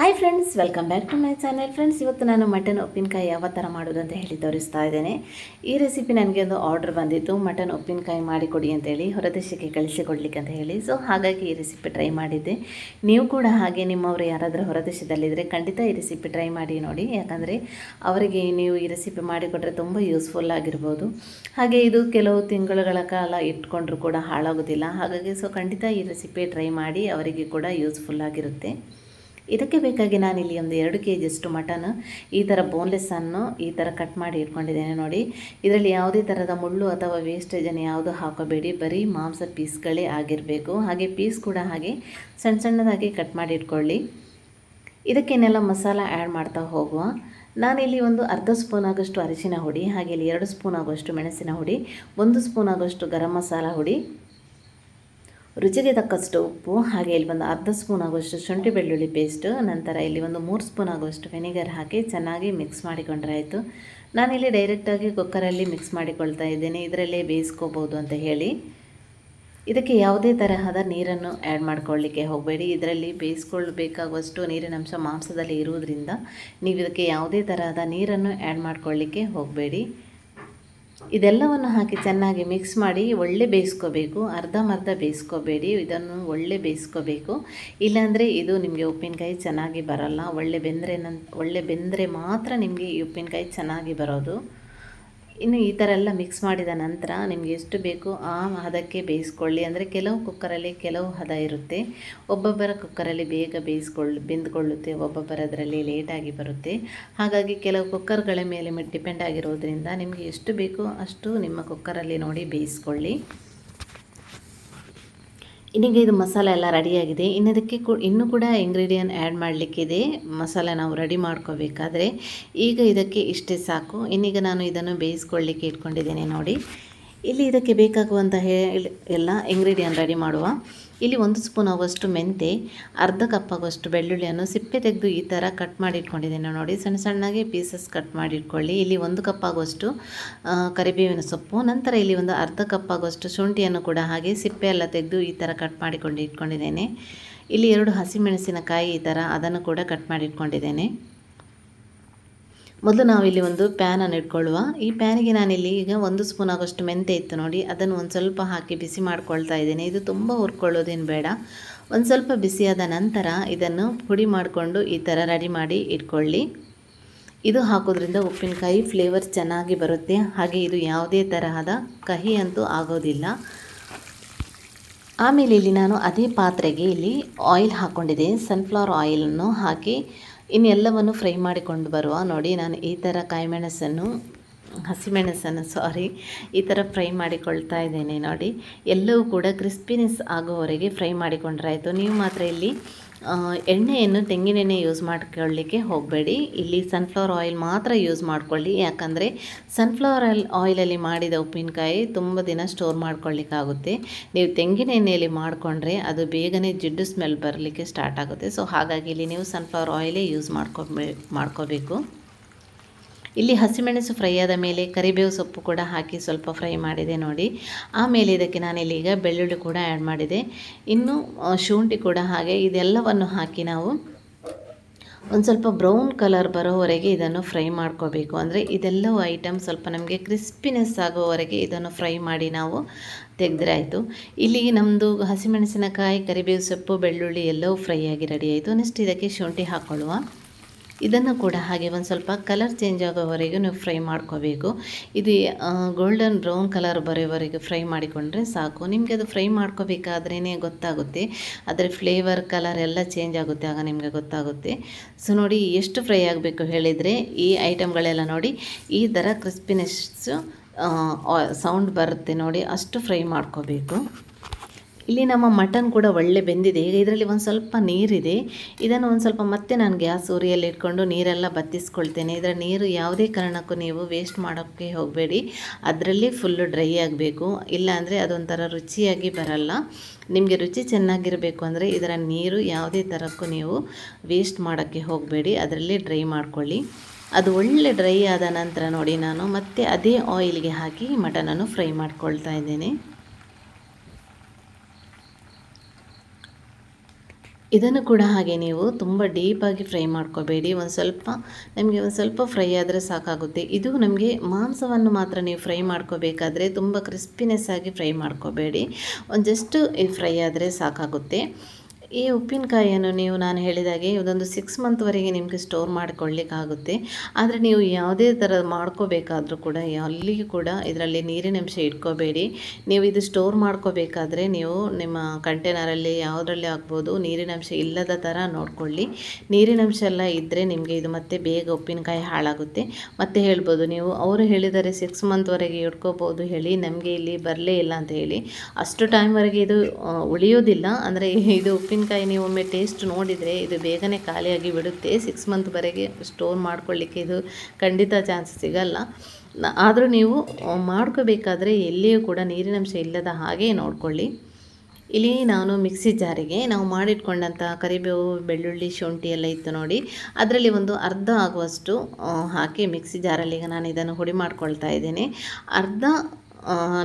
Hi friends welcome back to my channel friends ಇವತ್ತು ನಾನು mutton ಉಪ್ಪಿನಕಾಯಿ ಯಾವ ಥರ ಮಾಡೋದು ಅಂತ ಹೇಳಿ ತೋರಿಸ್ತಾ ಇದ್ದೇನೆ. ಈ ರೆಸಿಪಿ ನನಗೆ ಒಂದು ಆರ್ಡರ್ ಬಂದಿತ್ತು. ಮಟನ್ ಉಪ್ಪಿನಕಾಯಿ ಮಾಡಿಕೊಡಿ ಅಂತೇಳಿ ಹೊರದೇಶಕ್ಕೆ ಕಳಿಸಿಕೊಡ್ಲಿಕ್ಕೆ ಅಂತ ಹೇಳಿ. ಸೊ ಹಾಗಾಗಿ ಈ ರೆಸಿಪಿ ಟ್ರೈ ಮಾಡಿದ್ದೆ. ನೀವು ಕೂಡ ಹಾಗೆ ನಿಮ್ಮವರು ಯಾರಾದರೂ ಹೊರದೇಶದಲ್ಲಿದ್ದರೆ ಖಂಡಿತ ಈ ರೆಸಿಪಿ ಟ್ರೈ ಮಾಡಿ ನೋಡಿ. ಯಾಕಂದರೆ ಅವರಿಗೆ ನೀವು ಈ ರೆಸಿಪಿ ಮಾಡಿಕೊಟ್ರೆ ತುಂಬ ಯೂಸ್ಫುಲ್ ಆಗಿರ್ಬೋದು. ಹಾಗೆ ಇದು ಕೆಲವು ತಿಂಗಳುಗಳ ಕಾಲ ಇಟ್ಕೊಂಡ್ರೂ ಕೂಡ ಹಾಳಾಗೋದಿಲ್ಲ. ಹಾಗಾಗಿ ಸೊ ಖಂಡಿತ ಈ ರೆಸಿಪಿ ಟ್ರೈ ಮಾಡಿ ಅವರಿಗೆ ಕೂಡ ಯೂಸ್ಫುಲ್ ಆಗಿರುತ್ತೆ. ಇದಕ್ಕೆ ಬೇಕಾಗಿ ನಾನಿಲ್ಲಿ ಒಂದು ಎರಡು ಕೆ ಜಿಯಷ್ಟು ಮಟನ್ ಈ ಥರ ಬೋನ್ಲೆಸ್ಸನ್ನು ಈ ಥರ ಕಟ್ ಮಾಡಿ ಇಟ್ಕೊಂಡಿದ್ದೇನೆ ನೋಡಿ. ಇದರಲ್ಲಿ ಯಾವುದೇ ಥರದ ಮುಳ್ಳು ಅಥವಾ ವೇಸ್ಟೇಜನ್ನು ಯಾವುದು ಹಾಕೋಬೇಡಿ. ಬರೀ ಮಾಂಸ ಪೀಸ್ಗಳೇ ಆಗಿರಬೇಕು. ಹಾಗೆ ಪೀಸ್ ಕೂಡ ಹಾಗೆ ಸಣ್ಣ ಸಣ್ಣದಾಗಿ ಕಟ್ ಮಾಡಿ ಇಟ್ಕೊಳ್ಳಿ. ಇದಕ್ಕೇನೆಲ್ಲ ಮಸಾಲ ಆ್ಯಡ್ ಮಾಡ್ತಾ ಹೋಗುವ. ನಾನಿಲ್ಲಿ ಒಂದು ಅರ್ಧ ಸ್ಪೂನ್ ಆಗೋಷ್ಟು ಅರಿಶಿನ ಹುಡಿ, ಹಾಗೆ ಇಲ್ಲಿ ಎರಡು ಸ್ಪೂನ್ ಆಗೋಷ್ಟು ಮೆಣಸಿನ ಹುಡಿ, ಒಂದು ಸ್ಪೂನ್ ಆಗೋಷ್ಟು ಗರಂ ಮಸಾಲ ಹುಡಿ ರುಚಿಗೆ ತಕ್ಕಷ್ಟು ಉಪ್ಪು, ಹಾಗೆ ಇಲ್ಲಿ ಒಂದು ಅರ್ಧ ಸ್ಪೂನ್ ಆಗುವಷ್ಟು ಶುಂಠಿ ಬೆಳ್ಳುಳ್ಳಿ ಪೇಸ್ಟು ನಂತರ ಇಲ್ಲಿ ಒಂದು ಮೂರು ಸ್ಪೂನ್ ಆಗುವಷ್ಟು ವೆನಿಗರ್ ಹಾಕಿ ಚೆನ್ನಾಗಿ ಮಿಕ್ಸ್ ಮಾಡಿಕೊಂಡ್ರೆ ಆಯಿತು. ನಾನಿಲ್ಲಿ ಡೈರೆಕ್ಟಾಗಿ ಕುಕ್ಕರಲ್ಲಿ ಮಿಕ್ಸ್ ಮಾಡಿಕೊಳ್ತಾ ಇದ್ದೇನೆ. ಇದರಲ್ಲೇ ಬೇಯಿಸ್ಕೋಬೋದು ಅಂತ ಹೇಳಿ. ಇದಕ್ಕೆ ಯಾವುದೇ ತರಹದ ನೀರನ್ನು ಆ್ಯಡ್ ಮಾಡ್ಕೊಳ್ಳಿಕ್ಕೆ ಹೋಗಬೇಡಿ. ಇದರಲ್ಲಿ ಬೇಯಿಸ್ಕೊಳ್ಬೇಕಾಗುವಷ್ಟು ನೀರಿನ ಅಂಶ ಮಾಂಸದಲ್ಲಿ ಇರುವುದರಿಂದ ನೀವು ಇದಕ್ಕೆ ಯಾವುದೇ ತರಹದ ನೀರನ್ನು ಆ್ಯಡ್ ಮಾಡ್ಕೊಳ್ಳಿಕ್ಕೆ ಹೋಗಬೇಡಿ. ಇದೆಲ್ಲವನ್ನು ಹಾಕಿ ಚೆನ್ನಾಗಿ ಮಿಕ್ಸ್ ಮಾಡಿ ಒಳ್ಳೆ ಬೇಯಿಸ್ಕೋಬೇಕು ಅರ್ಧಂಬರ್ಧ ಬೇಯಿಸ್ಕೋಬೇಡಿ, ಇದನ್ನು ಒಳ್ಳೆ ಬೇಯಿಸ್ಕೋಬೇಕು. ಇಲ್ಲಾಂದರೆ ಇದು ನಿಮಗೆ ಉಪ್ಪಿನಕಾಯಿ ಚೆನ್ನಾಗಿ ಬರಲ್ಲ. ಒಳ್ಳೆ ಬೆಂದರೆ ನನ್ ಒಳ್ಳೆ ಬೆಂದರೆ ಮಾತ್ರ ನಿಮಗೆ ಈ ಉಪ್ಪಿನಕಾಯಿ ಚೆನ್ನಾಗಿ ಬರೋದು. ಇನ್ನು ಈ ಥರ ಎಲ್ಲ ಮಿಕ್ಸ್ ಮಾಡಿದ ನಂತರ ನಿಮಗೆ ಎಷ್ಟು ಬೇಕು ಆ ಹದಕ್ಕೆ ಬೇಯಿಸ್ಕೊಳ್ಳಿ. ಅಂದರೆ ಕೆಲವು ಕುಕ್ಕರಲ್ಲಿ ಕೆಲವು ಹದ ಇರುತ್ತೆ. ಒಬ್ಬೊಬ್ಬರ ಕುಕ್ಕರಲ್ಲಿ ಬೇಗ ಬೇಯಿಸ್ಕೊಳ್ಳಿ, ಬೆಂದುಕೊಳ್ಳುತ್ತೆ. ಒಬ್ಬೊಬ್ಬರ ಅದರಲ್ಲಿ ಲೇಟಾಗಿ ಬರುತ್ತೆ. ಹಾಗಾಗಿ ಕೆಲವು ಕುಕ್ಕರ್ಗಳ ಮೇಲೆ ಡಿಪೆಂಡ್ ಆಗಿರೋದ್ರಿಂದ ನಿಮಗೆ ಎಷ್ಟು ಬೇಕೋ ಅಷ್ಟು ನಿಮ್ಮ ಕುಕ್ಕರಲ್ಲಿ ನೋಡಿ ಬೇಯಿಸ್ಕೊಳ್ಳಿ. ಇನ್ನೀಗ ಇದು ಮಸಾಲೆ ಎಲ್ಲ ರೆಡಿಯಾಗಿದೆ ಇನ್ನದಕ್ಕೆ ಕು, ಇನ್ನೂ ಕೂಡ ಇಂಗ್ರೀಡಿಯಂಟ್ ಆ್ಯಡ್ ಮಾಡಲಿಕ್ಕಿದೆ. ಮಸಾಲೆ ನಾವು ರೆಡಿ ಮಾಡ್ಕೋಬೇಕಾದ್ರೆ. ಈಗ ಇದಕ್ಕೆ ಇಷ್ಟೇ ಸಾಕು. ಇನ್ನೀಗ ನಾನು ಇದನ್ನು ಬೇಯಿಸ್ಕೊಳ್ಳಿಕ್ಕೆ ಇಟ್ಕೊಂಡಿದ್ದೇನೆ ನೋಡಿ. ಇಲ್ಲಿ ಇದಕ್ಕೆ ಬೇಕಾಗುವಂತಹ ಎಲ್ಲ ಇಂಗ್ರೀಡಿಯನ್ ರೆಡಿ ಮಾಡುವ. ಇಲ್ಲಿ ಒಂದು ಸ್ಪೂನ್ ಆಗುವಷ್ಟು ಮೆಂತೆ, ಅರ್ಧ ಕಪ್ ಆಗುವಷ್ಟು ಬೆಳ್ಳುಳ್ಳಿಯನ್ನು ಸಿಪ್ಪೆ ತೆಗೆದು ಈ ಥರ ಕಟ್ ಮಾಡಿ ಇಟ್ಕೊಂಡಿದ್ದೇನೆ ನೋಡಿ. ಸಣ್ಣ ಸಣ್ಣಗೆ ಪೀಸಸ್ ಕಟ್ ಮಾಡಿ ಇಟ್ಕೊಳ್ಳಿ ಇಲ್ಲಿ ಒಂದು ಕಪ್ ಆಗುವಷ್ಟು ಕರಿಬೇವಿನ ಸೊಪ್ಪು, ನಂತರ ಇಲ್ಲಿ ಒಂದು ಅರ್ಧ ಕಪ್ ಆಗುವಷ್ಟು ಶುಂಠಿಯನ್ನು ಕೂಡ ಹಾಗೆ ಸಿಪ್ಪೆ ಎಲ್ಲ ತೆಗೆದು ಈ ಥರ ಕಟ್ ಮಾಡಿಕೊಂಡು ಇಟ್ಕೊಂಡಿದ್ದೇನೆ. ಇಲ್ಲಿ ಎರಡು ಹಸಿಮೆಣಸಿನಕಾಯಿ ಈ ಥರ ಅದನ್ನು ಕೂಡ ಕಟ್ ಮಾಡಿ ಇಟ್ಕೊಂಡಿದ್ದೇನೆ ಮೊದಲು ನಾವಿಲ್ಲಿ ಒಂದು ಪ್ಯಾನನ್ನು ಇಟ್ಕೊಳ್ಳುವ. ಈ ಪ್ಯಾನಿಗೆ ನಾನಿಲ್ಲಿ ಈಗ ಒಂದು ಸ್ಪೂನ್ ಆಗೋಷ್ಟು ಮೆಂತೆ ಇತ್ತು ನೋಡಿ, ಅದನ್ನು ಒಂದು ಸ್ವಲ್ಪ ಹಾಕಿ ಬಿಸಿ ಮಾಡ್ಕೊಳ್ತಾ ಇದ್ದೀನಿ. ಇದು ತುಂಬ ಹುರ್ಕೊಳ್ಳೋದೇನು ಬೇಡ. ಒಂದು ಸ್ವಲ್ಪ ಬಿಸಿಯಾದ ನಂತರ ಇದನ್ನು ಪುಡಿ ಮಾಡಿಕೊಂಡು ಈ ಥರ ರೆಡಿ ಮಾಡಿ ಇಟ್ಕೊಳ್ಳಿ. ಇದು ಹಾಕೋದ್ರಿಂದ ಉಪ್ಪಿನಕಾಯಿ ಫ್ಲೇವರ್ ಚೆನ್ನಾಗಿ ಬರುತ್ತೆ. ಹಾಗೆ ಇದು ಯಾವುದೇ ತರಹದ ಕಹಿ ಅಂತೂ ಆಗೋದಿಲ್ಲ. ಆಮೇಲೆ ಇಲ್ಲಿ ನಾನು ಅದೇ ಪಾತ್ರೆಗೆ ಇಲ್ಲಿ ಆಯಿಲ್ ಹಾಕ್ಕೊಂಡಿದ್ದೆ ಸನ್ಫ್ಲವರ್ ಆಯಿಲನ್ನು ಹಾಕಿ ಇನ್ನೆಲ್ಲವನ್ನು ಫ್ರೈ ಮಾಡಿಕೊಂಡು ಬರುವ. ನೋಡಿ, ನಾನು ಈ ಥರ ಕಾಯಿಮೆಣಸನ್ನು, ಹಸಿಮೆಣಸನ್ನು ಸಾರಿ ಈ ಥರ ಫ್ರೈ ಮಾಡಿಕೊಳ್ತಾ ಇದ್ದೇನೆ. ನೋಡಿ, ಎಲ್ಲವೂ ಕೂಡ ಕ್ರಿಸ್ಪಿನೆಸ್ ಆಗೋವರೆಗೆ ಫ್ರೈ ಮಾಡಿಕೊಂಡ್ರಾಯಿತು ನೀವು ಮಾತ್ರ ಇಲ್ಲಿ ಎಣ್ಣೆಯನ್ನು ತೆಂಗಿನೆಣ್ಣೆ ಯೂಸ್ ಮಾಡ್ಕೊಳ್ಳಿಕ್ಕೆ ಹೋಗಬೇಡಿ. ಇಲ್ಲಿ ಸನ್ಫ್ಲವರ್ ಆಯಿಲ್ ಮಾತ್ರ ಯೂಸ್ ಮಾಡ್ಕೊಳ್ಳಿ. ಯಾಕಂದರೆ ಸನ್ಫ್ಲವರ್ ಆಯಿಲ್ ಆಯಿಲಲ್ಲಿ ಮಾಡಿದ ಉಪ್ಪಿನಕಾಯಿ ತುಂಬ ದಿನ ಸ್ಟೋರ್ ಮಾಡ್ಕೊಳ್ಳಿಕ್ಕಾಗುತ್ತೆ ನೀವು ತೆಂಗಿನ ಎಣ್ಣೆಯಲ್ಲಿ ಮಾಡಿಕೊಂಡ್ರೆ ಅದು ಬೇಗನೆ ಜಿಡ್ಡು ಸ್ಮೆಲ್ ಬರಲಿಕ್ಕೆ ಸ್ಟಾರ್ಟ್ ಆಗುತ್ತೆ. ಸೊ ಹಾಗಾಗಿ ಇಲ್ಲಿ ನೀವು ಸನ್ಫ್ಲವರ್ ಆಯಿಲೇ ಯೂಸ್ ಮಾಡ್ಕೊಬೇ ಮಾಡ್ಕೋಬೇಕು. ಇಲ್ಲಿ ಹಸಿಮೆಣಸು ಫ್ರೈ ಆದ ಮೇಲೆ ಕರಿಬೇವು ಸೊಪ್ಪು ಕೂಡ ಹಾಕಿ ಸ್ವಲ್ಪ ಫ್ರೈ ಮಾಡಿದೆ ನೋಡಿ. ಆಮೇಲೆ ಇದಕ್ಕೆ ನಾನಿಲ್ಲಿ ಈಗ ಬೆಳ್ಳುಳ್ಳಿ ಕೂಡ ಆ್ಯಡ್ ಮಾಡಿದೆ. ಇನ್ನು ಶುಂಠಿ ಕೂಡ ಹಾಗೆ ಇದೆಲ್ಲವನ್ನು ಹಾಕಿ ನಾವು ಒಂದು ಸ್ವಲ್ಪ ಬ್ರೌನ್ ಕಲರ್ ಬರೋವರೆಗೆ ಇದನ್ನು ಫ್ರೈ ಮಾಡ್ಕೋಬೇಕು. ಅಂದರೆ ಇದೆಲ್ಲವೂ ಐಟಮ್ ಸ್ವಲ್ಪ ನಮಗೆ ಕ್ರಿಸ್ಪಿನೆಸ್ ಆಗೋವರೆಗೆ ಇದನ್ನು ಫ್ರೈ ಮಾಡಿ ನಾವು ತೆಗೆದ್ರೆ ಆಯಿತು. ಇಲ್ಲಿ ನಮ್ಮದು ಹಸಿಮೆಣಸಿನಕಾಯಿ, ಕರಿಬೇವು ಸೊಪ್ಪು, ಬೆಳ್ಳುಳ್ಳಿ ಎಲ್ಲವೂ ಫ್ರೈ ಆಗಿ ರೆಡಿ ಆಯಿತು. ನೆಕ್ಸ್ಟ್ ಇದಕ್ಕೆ ಶುಂಠಿ ಹಾಕ್ಕೊಳ್ಳುವ ಇದನ್ನು ಕೂಡ ಹಾಗೆ ಒಂದು ಸ್ವಲ್ಪ ಕಲರ್ ಚೇಂಜ್ ಆಗೋವರೆಗೂ ನೀವು ಫ್ರೈ ಮಾಡ್ಕೋಬೇಕು. ಇದು ಗೋಲ್ಡನ್ ಬ್ರೌನ್ ಕಲರ್ ಬರೋವರೆಗೂ ಫ್ರೈ ಮಾಡಿಕೊಂಡ್ರೆ ಸಾಕು. ನಿಮಗೆ ಅದು ಫ್ರೈ ಮಾಡ್ಕೋಬೇಕಾದ್ರೇ ಗೊತ್ತಾಗುತ್ತೆ. ಅದರ ಫ್ಲೇವರ್ ಕಲರ್ ಎಲ್ಲ ಚೇಂಜ್ ಆಗುತ್ತೆ, ಆಗ ನಿಮಗೆ ಗೊತ್ತಾಗುತ್ತೆ. ಸೊ ನೋಡಿ ಎಷ್ಟು ಫ್ರೈ ಆಗಬೇಕು ಹೇಳಿದರೆ, ಈ ಐಟಮ್ಗಳೆಲ್ಲ ನೋಡಿ, ಈ ಥರ ಕ್ರಿಸ್ಪಿನೆಸ್ಸು ಸೌಂಡ್ ಬರುತ್ತೆ ನೋಡಿ, ಅಷ್ಟು ಫ್ರೈ ಮಾಡ್ಕೋಬೇಕು. ಇಲ್ಲಿ ನಮ್ಮ ಮಟನ್ ಕೂಡ ಒಳ್ಳೆ ಬೆಂದಿದೆ. ಈಗ ಇದರಲ್ಲಿ ಒಂದು ಸ್ವಲ್ಪ ನೀರಿದೆ. ಇದನ್ನು ಒಂದು ಸ್ವಲ್ಪ ಮತ್ತೆ ನಾನು ಗ್ಯಾಸ್ ಉರಿಯಲ್ಲಿ ಇಟ್ಕೊಂಡು ನೀರೆಲ್ಲ ಬತ್ತಿಸ್ಕೊಳ್ತೇನೆ. ಇದರ ನೀರು ಯಾವುದೇ ಕಾರಣಕ್ಕೂ ನೀವು ವೇಸ್ಟ್ ಮಾಡೋಕ್ಕೆ ಹೋಗಬೇಡಿ. ಅದರಲ್ಲಿ ಫುಲ್ಲು ಡ್ರೈ ಆಗಬೇಕು. ಇಲ್ಲಾಂದರೆ ಅದೊಂಥರ ರುಚಿಯಾಗಿ ಬರಲ್ಲ. ನಿಮಗೆ ರುಚಿ ಚೆನ್ನಾಗಿರಬೇಕು ಅಂದರೆ ಇದರ ನೀರು ಯಾವುದೇ ಥರಕ್ಕೂ ನೀವು ವೇಸ್ಟ್ ಮಾಡೋಕ್ಕೆ ಹೋಗಬೇಡಿ. ಅದರಲ್ಲಿ ಡ್ರೈ ಮಾಡ್ಕೊಳ್ಳಿ. ಅದು ಒಳ್ಳೆ ಡ್ರೈ ಆದ ನಂತರ ನೋಡಿ ನಾನು ಮತ್ತೆ ಅದೇ ಆಯಿಲ್ಗೆ ಹಾಕಿ ಮಟನನ್ನು ಫ್ರೈ ಮಾಡ್ಕೊಳ್ತಾ ಇದ್ದೇನೆ. ಇದನ್ನು ಕೂಡ ಹಾಗೆ ನೀವು ತುಂಬ ಡೀಪಾಗಿ ಫ್ರೈ ಮಾಡ್ಕೋಬೇಡಿ. ಒಂದು ಸ್ವಲ್ಪ, ನಿಮಗೆ ಒಂದು ಸ್ವಲ್ಪ ಫ್ರೈ ಆದರೆ ಸಾಕಾಗುತ್ತೆ. ಇದು ನಮಗೆ ಮಾಂಸವನ್ನು ಮಾತ್ರ ನೀವು ಫ್ರೈ ಮಾಡ್ಕೋಬೇಕಾದ್ರೆ ತುಂಬ ಕ್ರಿಸ್ಪಿನೆಸ್ ಆಗಿ ಫ್ರೈ ಮಾಡ್ಕೋಬೇಡಿ. ಒಂದು ಜಸ್ಟ್ ಫ್ರೈ ಆದರೆ ಸಾಕಾಗುತ್ತೆ. ಈ ಉಪ್ಪಿನಕಾಯಿಯನ್ನು ನೀವು ನಾನು ಹೇಳಿದಾಗೆ ಇದೊಂದು ಸಿಕ್ಸ್ ಮಂತ್ವರೆಗೆ ನಿಮಗೆ ಸ್ಟೋರ್ ಮಾಡ್ಕೊಳ್ಳಿಕ್ಕಾಗುತ್ತೆ. ಆದರೆ ನೀವು ಯಾವುದೇ ಥರ ಮಾಡ್ಕೋಬೇಕಾದರೂ ಕೂಡ ಅಲ್ಲಿಗೂ ಕೂಡ ಇದರಲ್ಲಿ ನೀರಿನಂಶ ಇಟ್ಕೋಬೇಡಿ. ನೀವು ಇದು ಸ್ಟೋರ್ ಮಾಡ್ಕೋಬೇಕಾದ್ರೆ ನೀವು ನಿಮ್ಮ ಕಂಟೈನರಲ್ಲಿ ಯಾವುದರಲ್ಲಿ ಹಾಕ್ಬೋದು ನೀರಿನಂಶ ಇಲ್ಲದ ಥರ ನೋಡಿಕೊಳ್ಳಿ. ನೀರಿನಂಶ ಎಲ್ಲ ಇದ್ದರೆ ನಿಮಗೆ ಇದು ಮತ್ತೆ ಬೇಗ ಉಪ್ಪಿನಕಾಯಿ ಹಾಳಾಗುತ್ತೆ. ಮತ್ತೆ ಹೇಳ್ಬೋದು, ನೀವು ಅವರು ಹೇಳಿದರೆ ಸಿಕ್ಸ್ ಮಂತ್ವರೆಗೆ ಇಟ್ಕೋಬೋದು ಹೇಳಿ, ನಮಗೆ ಇಲ್ಲಿ ಬರಲೇ ಇಲ್ಲ ಅಂತ ಹೇಳಿ. ಅಷ್ಟು ಟೈಮ್ವರೆಗೆ ಇದು ಉಳಿಯೋದಿಲ್ಲ. ಅಂದರೆ ಇದು ಉಪ್ಪಿನ ಉಪ್ಪಿನಕಾಯಿ ನೀವು ಒಮ್ಮೆ ಟೇಸ್ಟ್ ನೋಡಿದರೆ ಇದು ಬೇಗನೆ ಖಾಲಿಯಾಗಿ ಬಿಡುತ್ತೆ. ಸಿಕ್ಸ್ ಮಂತ್ವರೆಗೆ ಸ್ಟೋರ್ ಮಾಡ್ಕೊಳ್ಳಿಕ್ಕೆ ಇದು ಖಂಡಿತ ಚಾನ್ಸ್ ಸಿಗಲ್ಲ. ಆದರೂ ನೀವು ಮಾಡ್ಕೋಬೇಕಾದ್ರೆ ಎಲ್ಲಿಯೂ ಕೂಡ ನೀರಿನಂಶ ಇಲ್ಲದ ಹಾಗೆ ನೋಡಿಕೊಳ್ಳಿ. ಇಲ್ಲಿ ನಾನು ಮಿಕ್ಸಿ ಜಾರಿಗೆ ನಾವು ಮಾಡಿಟ್ಕೊಂಡಂಥ ಕರಿಬೇವು, ಬೆಳ್ಳುಳ್ಳಿ, ಶುಂಠಿ ಎಲ್ಲ ಇತ್ತು ನೋಡಿ. ಅದರಲ್ಲಿ ಒಂದು ಅರ್ಧ ಆಗುವಷ್ಟು ಹಾಕಿ ಮಿಕ್ಸಿ ಜಾರಲ್ಲಿ ಈಗ ನಾನು ಇದನ್ನು ಹುಡಿ ಮಾಡ್ಕೊಳ್ತಾ ಇದ್ದೇನೆ. ಅರ್ಧ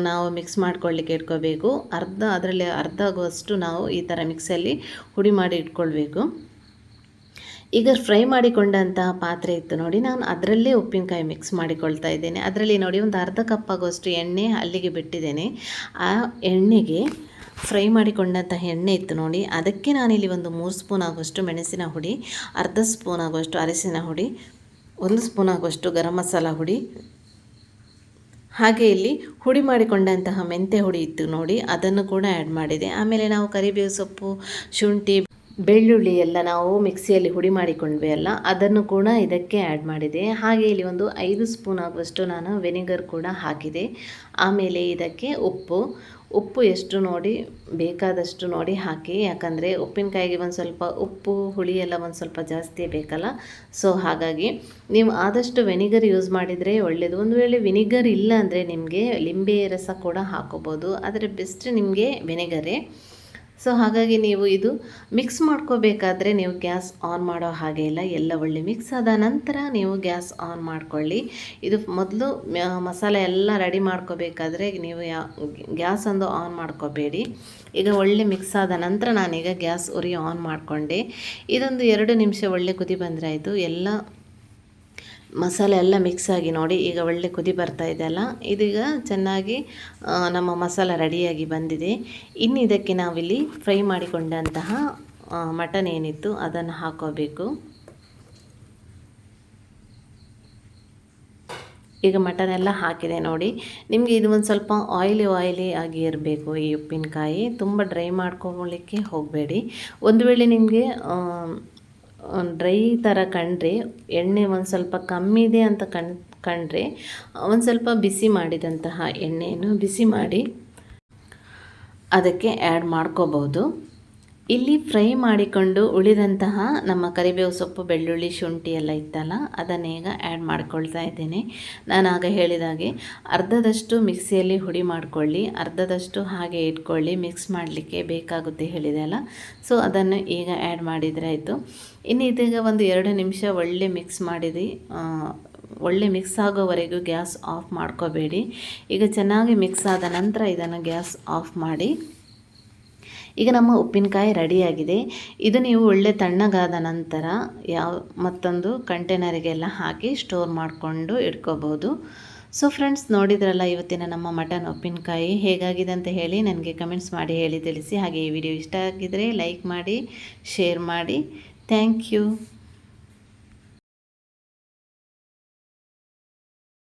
ನಾವು ಮಿಕ್ಸ್ ಮಾಡ್ಕೊಳ್ಳಿಕ್ಕೆ ಇಟ್ಕೋಬೇಕು. ಅರ್ಧ, ಅದರಲ್ಲಿ ಅರ್ಧ ಆಗುವಷ್ಟು ನಾವು ಈ ಥರ ಮಿಕ್ಸಲ್ಲಿ ಹುಡಿ ಮಾಡಿ ಇಟ್ಕೊಳ್ಬೇಕು. ಈಗ ಫ್ರೈ ಮಾಡಿಕೊಂಡಂತಹ ಪಾತ್ರೆ ಇತ್ತು ನೋಡಿ, ನಾನು ಅದರಲ್ಲೇ ಉಪ್ಪಿನಕಾಯಿ ಮಿಕ್ಸ್ ಮಾಡಿಕೊಳ್ತಾ ಇದ್ದೇನೆ. ಅದರಲ್ಲಿ ನೋಡಿ ಒಂದು ಅರ್ಧ ಕಪ್ ಆಗುವಷ್ಟು ಎಣ್ಣೆ ಅಲ್ಲಿಗೆ ಬಿಟ್ಟಿದ್ದೇನೆ. ಆ ಎಣ್ಣೆಗೆ ಫ್ರೈ ಮಾಡಿಕೊಂಡಂಥ ಎಣ್ಣೆ ಇತ್ತು ನೋಡಿ, ಅದಕ್ಕೆ ನಾನಿಲ್ಲಿ ಒಂದು ಮೂರು ಸ್ಪೂನ್ ಆಗುವಷ್ಟು ಮೆಣಸಿನ ಹುಡಿ, ಅರ್ಧ ಸ್ಪೂನ್ ಆಗುವಷ್ಟು ಅರಿಸಿನ ಹುಡಿ, ಒಂದು ಸ್ಪೂನ್ ಆಗುವಷ್ಟು ಗರಂ ಮಸಾಲ ಹುಡಿ ಹಾಗೆ ಇಲ್ಲಿ ಹುಡಿ ಮಾಡಿಕೊಂಡಂತಹ ಮೆಂತೆ ಹುಡಿ ಇತ್ತು ನೋಡಿ, ಅದನ್ನು ಕೂಡ ಆ್ಯಡ್ ಮಾಡಿದೆ. ಆಮೇಲೆ ನಾವು ಕರಿಬೇವು ಸೊಪ್ಪು, ಶುಂಠಿ ಬೆಳ್ಳುಳ್ಳಿ ಎಲ್ಲ ನಾವು ಮಿಕ್ಸಿಯಲ್ಲಿ ಹುಡಿ ಮಾಡಿಕೊಂಡ್ವಿ ಅಲ್ಲ, ಅದನ್ನು ಕೂಡ ಇದಕ್ಕೆ ಆ್ಯಡ್ ಮಾಡಿದೆ. ಹಾಗೆ ಇಲ್ಲಿ ಒಂದು ಐದು ಸ್ಪೂನ್ ಆಗುವಷ್ಟು ನಾನು ವೆನಿಗರ್ ಕೂಡ ಹಾಕಿದೆ. ಆಮೇಲೆ ಇದಕ್ಕೆ ಉಪ್ಪು. ಉಪ್ಪು ಎಷ್ಟು ನೋಡಿ ಬೇಕಾದಷ್ಟು ನೋಡಿ ಹಾಕಿ, ಯಾಕಂದರೆ ಉಪ್ಪಿನಕಾಯಿಗೆ ಒಂದು ಸ್ವಲ್ಪ ಉಪ್ಪು, ಹುಳಿ ಎಲ್ಲ ಒಂದು ಸ್ವಲ್ಪ ಜಾಸ್ತಿ ಬೇಕಲ್ಲ. ಸೊ ಹಾಗಾಗಿ ನೀವು ಆದಷ್ಟು ವೆನಿಗರ್ ಯೂಸ್ ಮಾಡಿದರೆ ಒಳ್ಳೆಯದು ಒಂದು ವೇಳೆ ವಿನಿಗರ್ ಇಲ್ಲ ಅಂದರೆ ನಿಮಗೆ ಲಿಂಬೆ ರಸ ಕೂಡ ಹಾಕೋಬೋದು. ಆದರೆ ಬೆಸ್ಟ್ ನಿಮಗೆ ವೆನಿಗರೇ ಸೊ ಹಾಗಾಗಿ ನೀವು ಇದು ಮಿಕ್ಸ್ ಮಾಡ್ಕೋಬೇಕಾದ್ರೆ ನೀವು ಗ್ಯಾಸ್ ಆನ್ ಮಾಡೋ ಹಾಗೆ ಇಲ್ಲ, ಎಲ್ಲ ಒಳ್ಳೆ ಮಿಕ್ಸ್ ಆದ ನಂತರ ನೀವು ಗ್ಯಾಸ್ ಆನ್ ಮಾಡ್ಕೊಳ್ಳಿ. ಇದು ಮೊದಲು ಮಸಾಲೆ ಎಲ್ಲ ರೆಡಿ ಮಾಡ್ಕೋಬೇಕಾದ್ರೆ ನೀವು ಯಾ, ಗ್ಯಾಸ್ ಒಂದು ಆನ್ ಮಾಡ್ಕೋಬೇಡಿ. ಈಗ ಒಳ್ಳೆ ಮಿಕ್ಸ್ ಆದ ನಂತರ ನಾನೀಗ ಗ್ಯಾಸ್ ಉರಿ ಆನ್ ಮಾಡಿಕೊಂಡೆ. ಇದೊಂದು ಎರಡು ನಿಮಿಷ ಒಳ್ಳೆ ಕುದಿ ಬಂದರೆ ಆಯಿತು. ಎಲ್ಲ ಮಸಾಲೆ ಎಲ್ಲ ಮಿಕ್ಸ್ ಆಗಿ ನೋಡಿ, ಈಗ ಒಳ್ಳೆ ಕುದಿ ಬರ್ತಾ ಇದೆ ಅಲ್ಲ? ಇದೀಗ ಚೆನ್ನಾಗಿ ನಮ್ಮ ಮಸಾಲ ರೆಡಿಯಾಗಿ ಬಂದಿದೆ. ಇನ್ನು ಇದಕ್ಕೆ ನಾವಿಲ್ಲಿ ಫ್ರೈ ಮಾಡಿಕೊಂಡಂತಹ ಮಟನ್ ಏನಿತ್ತು, ಅದನ್ನು ಹಾಕೋಬೇಕು. ಈಗ ಮಟನ್ ಎಲ್ಲ ಹಾಕಿದೆ ನೋಡಿ. ನಿಮಗೆ ಇದು ಒಂದು ಸ್ವಲ್ಪ ಆಯಿಲಿ ಆಯಿಲಿ ಆಗಿ ಇರಬೇಕು ಈ ಉಪ್ಪಿನಕಾಯಿ. ತುಂಬ ಡ್ರೈ ಮಾಡ್ಕೊಳ್ಳಿಕ್ಕೆ ಹೋಗಬೇಡಿ. ಒಂದು ವೇಳೆ ನಿಮಗೆ ಡ್ರೈ ಥರ ಕಂಡ್ರೆ, ಎಣ್ಣೆ ಒಂದು ಸ್ವಲ್ಪ ಕಮ್ಮಿ ಇದೆ ಅಂತ ಕಣ್, ಕಂಡ್ರೆ, ಒಂದು ಸ್ವಲ್ಪ ಬಿಸಿ ಮಾಡಿದಂತಹ ಎಣ್ಣೆಯನ್ನು ಬಿಸಿ ಮಾಡಿ ಅದಕ್ಕೆ ಆ್ಯಡ್ ಮಾಡ್ಕೋಬೋದು ಇಲ್ಲಿ ಫ್ರೈ ಮಾಡಿಕೊಂಡು ಉಳಿದಂತಹ ನಮ್ಮ ಕರಿಬೇವು ಸೊಪ್ಪು, ಬೆಳ್ಳುಳ್ಳಿ, ಶುಂಠಿ ಎಲ್ಲ ಇತ್ತಲ್ಲ, ಅದನ್ನು ಈಗ ಆ್ಯಡ್ ಮಾಡ್ಕೊಳ್ತಾ ಇದ್ದೇನೆ. ನಾನು ಆಗ ಹೇಳಿದಾಗೆ ಅರ್ಧದಷ್ಟು ಮಿಕ್ಸಿಯಲ್ಲಿ ಹುಡಿ ಮಾಡಿಕೊಳ್ಳಿ, ಅರ್ಧದಷ್ಟು ಹಾಗೆ ಇಟ್ಕೊಳ್ಳಿ ಮಿಕ್ಸ್ ಮಾಡಲಿಕ್ಕೆ ಬೇಕಾಗುತ್ತೆ ಹೇಳಿದೆ ಅಲ್ಲ. ಸೊ ಅದನ್ನು ಈಗ ಆ್ಯಡ್ ಮಾಡಿದರೆ ಆಯಿತು. ಇನ್ನು ಇದೀಗ ಒಂದು ಎರಡು ನಿಮಿಷ ಒಳ್ಳೆ ಮಿಕ್ಸ್ ಮಾಡಿದಿ ಒಳ್ಳೆ ಮಿಕ್ಸ್ ಆಗೋವರೆಗೂ ಗ್ಯಾಸ್ ಆಫ್ ಮಾಡ್ಕೋಬೇಡಿ. ಈಗ ಚೆನ್ನಾಗಿ ಮಿಕ್ಸ್ ಆದ ನಂತರ ಇದನ್ನು ಗ್ಯಾಸ್ ಆಫ್ ಮಾಡಿ. ಈಗ ನಮ್ಮ ಉಪ್ಪಿನಕಾಯಿ ರೆಡಿಯಾಗಿದೆ. ಇದು ನೀವು ಒಳ್ಳೆ ತಣ್ಣಗಾದ ನಂತರ ಯಾವ ಮತ್ತೊಂದು ಕಂಟೈನರಿಗೆಲ್ಲ ಹಾಕಿ ಸ್ಟೋರ್ ಮಾಡಿಕೊಂಡು ಇಟ್ಕೋಬೋದು ಸೊ ಫ್ರೆಂಡ್ಸ್, ನೋಡಿದ್ರಲ್ಲ ಇವತ್ತಿನ ನಮ್ಮ ಮಟನ್ ಉಪ್ಪಿನಕಾಯಿ ಹೇಗಾಗಿದೆ ಅಂತ ಹೇಳಿ ನನಗೆ ಕಮೆಂಟ್ಸ್ ಮಾಡಿ ಹೇಳಿ ತಿಳಿಸಿ. ಹಾಗೆ ಈ ವಿಡಿಯೋ ಇಷ್ಟ ಆಗಿದರೆ ಲೈಕ್ ಮಾಡಿ, ಶೇರ್ ಮಾಡಿ. Thank you.